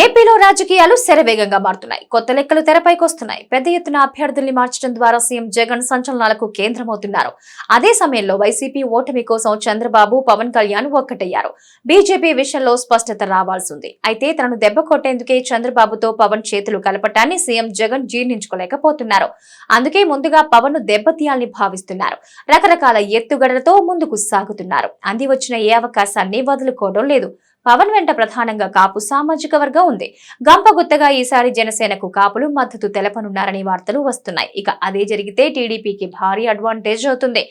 ఏపీలో రాజకీయాలు శరవేగంగా మారుతున్నాయి. కొత్త లెక్కలు తెరపైకి వస్తున్నాయి. పెద్ద ఎత్తున అభ్యర్థుల్ని మార్చడం ద్వారా సీఎం జగన్ సంచలనాలకు కేంద్రమవుతున్నారు. అదే సమయంలో వైసీపీ ఓటమి కోసం చంద్రబాబు పవన్ కళ్యాణ్ ఒక్కటయ్యారు. బీజేపీ విషయంలో స్పష్టత రావాల్సి ఉంది అయితే తనను దెబ్బ కొట్టేందుకే చంద్రబాబుతో పవన్ చేతులు కలపటాన్ని సీఎం జగన్ జీర్ణించుకోలేకపోతున్నారు. అందుకే ముందుగా పవన్ను దెబ్బతీయాలని భావిస్తున్నారు. రకరకాల ఎత్తుగడలతో ముందుకు సాగుతున్నారు. అంది వచ్చిన ఏ అవకాశాన్ని వదులుకోవడం లేదు. పవన్ వెంట ప్రధానంగా కాపు సామాజిక వర్గం ఉంది. గంపగుత్తగా ఈసారి జనసేనకు కాపులు మద్దతు తెలపనున్నారని వార్తలు వస్తున్నాయి. ఇక అదే జరిగితే టీడీపీకి భారీ అడ్వాంటేజ్ అవుతుంది.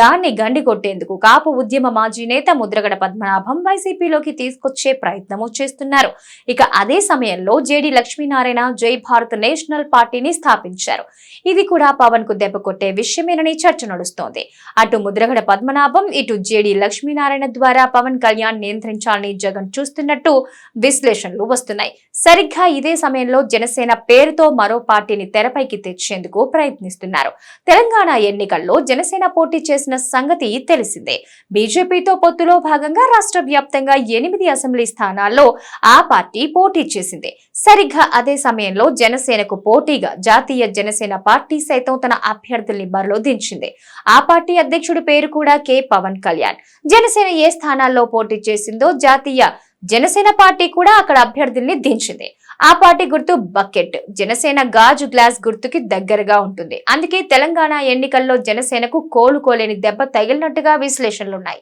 దాన్ని గండి కొట్టేందుకు కాపు ఉద్యమ మాజీ నేత ముద్రగడ పద్మనాభం వైసీపీలోకి తీసుకొచ్చే ప్రయత్నము చేస్తున్నారు. ఇక అదే సమయంలో జేడీ లక్ష్మీనారాయణ జై భారత్ నేషనల్ పార్టీని స్థాపించారు. ఇది కూడా పవన్కు దెబ్బ కొట్టే విషయమేనని చర్చ నడుస్తోంది. అటు ముద్రగడ పద్మనాభం ఇటు జేడీ లక్ష్మీనారాయణ ద్వారా పవన్ కళ్యాణ్ నియంత్రించాలని జగన్ చూస్తున్నట్టు విశ్లేషణలు వస్తున్నాయి. సరిగ్గా ఇదే సమయంలో జనసేన పేరుతో మరో పార్టీని తెరపైకి తెచ్చేందుకు ప్రయత్నిస్తున్నారు. తెలంగాణ ఎన్నికల్లో జనసేన పోటీ చేసిన సంగతి తెలిసిందే. బీజేపీతో పొత్తులో భాగంగా రాష్ట్ర వ్యాప్తంగా ఎనిమిది అసెంబ్లీ స్థానాల్లో ఆ పార్టీ పోటీ చేసింది. సరిగ్గా అదే సమయంలో జనసేనకు పోటీగా జాతీయ జనసేన పార్టీ సైతం తన అభ్యర్థుల్ని బరిలో దించింది ఆ పార్టీ అధ్యక్షుడి పేరు కూడా కె. పవన్ కళ్యాణ్. జనసేన ఏ స్థానాల్లో పోటీ చేసిందో జాతీయ జనసేన పార్టీ కూడా అక్కడ అభ్యర్థుల్ని దించింది. ఆ పార్టీ గుర్తు బకెట్. జనసేన గాజు గ్లాస్ గుర్తుకి దగ్గరగా ఉంటుంది. అందుకే తెలంగాణ ఎన్నికల్లో జనసేనకు కోలుకోలేని దెబ్బ తగిలినట్టుగా విశ్లేషణలున్నాయి.